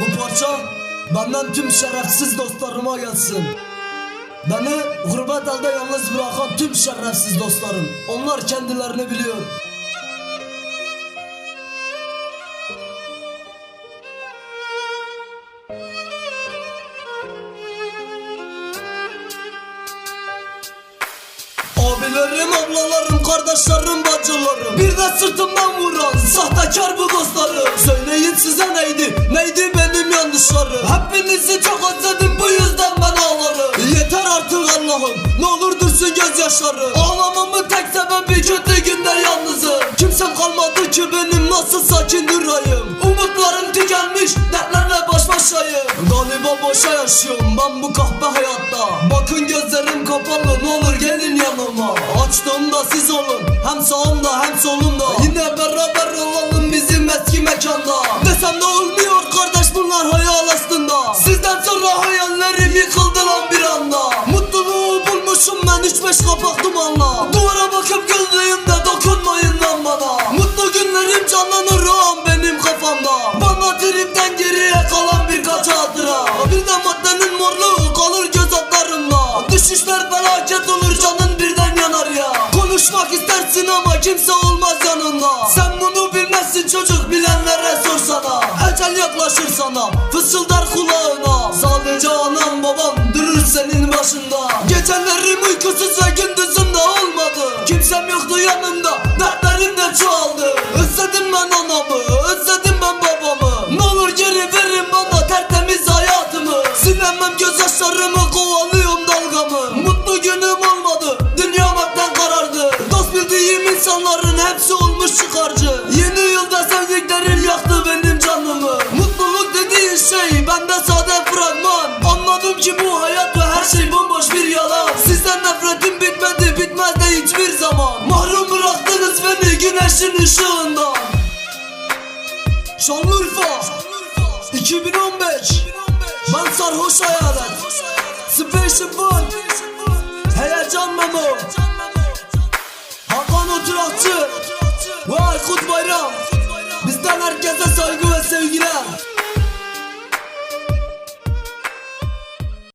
Bu parça benden tüm şerefsiz dostlarıma gelsin. Beni gurbet elde yalnız bırakan tüm şerefsiz dostlarım. Onlar kendilerini biliyor. Abilerim, ablalarım, kardeşlerim, bacılarım Bir de sırtımdan vuran Hepinizi çok özledim bu yüzden ben ağlarım. Yeter artık Allah'ım, ne olur dursun gözyaşlarım Ağlamamın tek sebebi kötü günde yalnızım. Kimsem kalmadı ki benim nasıl sakin durayım. Umutlarım tükenmiş, dertlerle baş başayım. Galiba boşa yaşıyorum ben bu kahpe hayatta. Bakın gözlerim kapalı ne olur gelin yanıma. Açtığımda siz olun hem sağımda hem solumda ben üç beş kapak dumanla Duvara bakıp güldüğümde dokunmayın lan bana Mutlu günlerim canlanır o an benim kafamda. Bana tripten geriye kalan birkaç hatıra. Bir de maddenin morluğu kalır göz altlarımda Düşüşler felaket olur canın birden yanar ya. Konuşmak istersin ama kimse olmaz yanında. Sen bunu bilmezsin çocuk bilenlere sorsana Ecel yaklaşır sana. Fısıldar kulağına başında. Gecelerim uykusuz ve gündüzüm de olmadı. Kimsem yoktu yanımda dertlerim de çoğaldı. Özledim ben anamı özledim ben babamı. Ne olur geri verin bana tertemiz hayatımı. Silemem gözyaşlarımı kovalıyorum dalgamı. Mutlu günüm olmadı dünya benden karardı. Dost bildiğim insanların hepsi olmuş çıkarcı güneşin ışığından Şanlıurfa 2015 Ben sarhoş hayalet. Special One Heyecan Memo. Hakan Oturakçı Ve Aykut Bayram. Bizden herkese saygı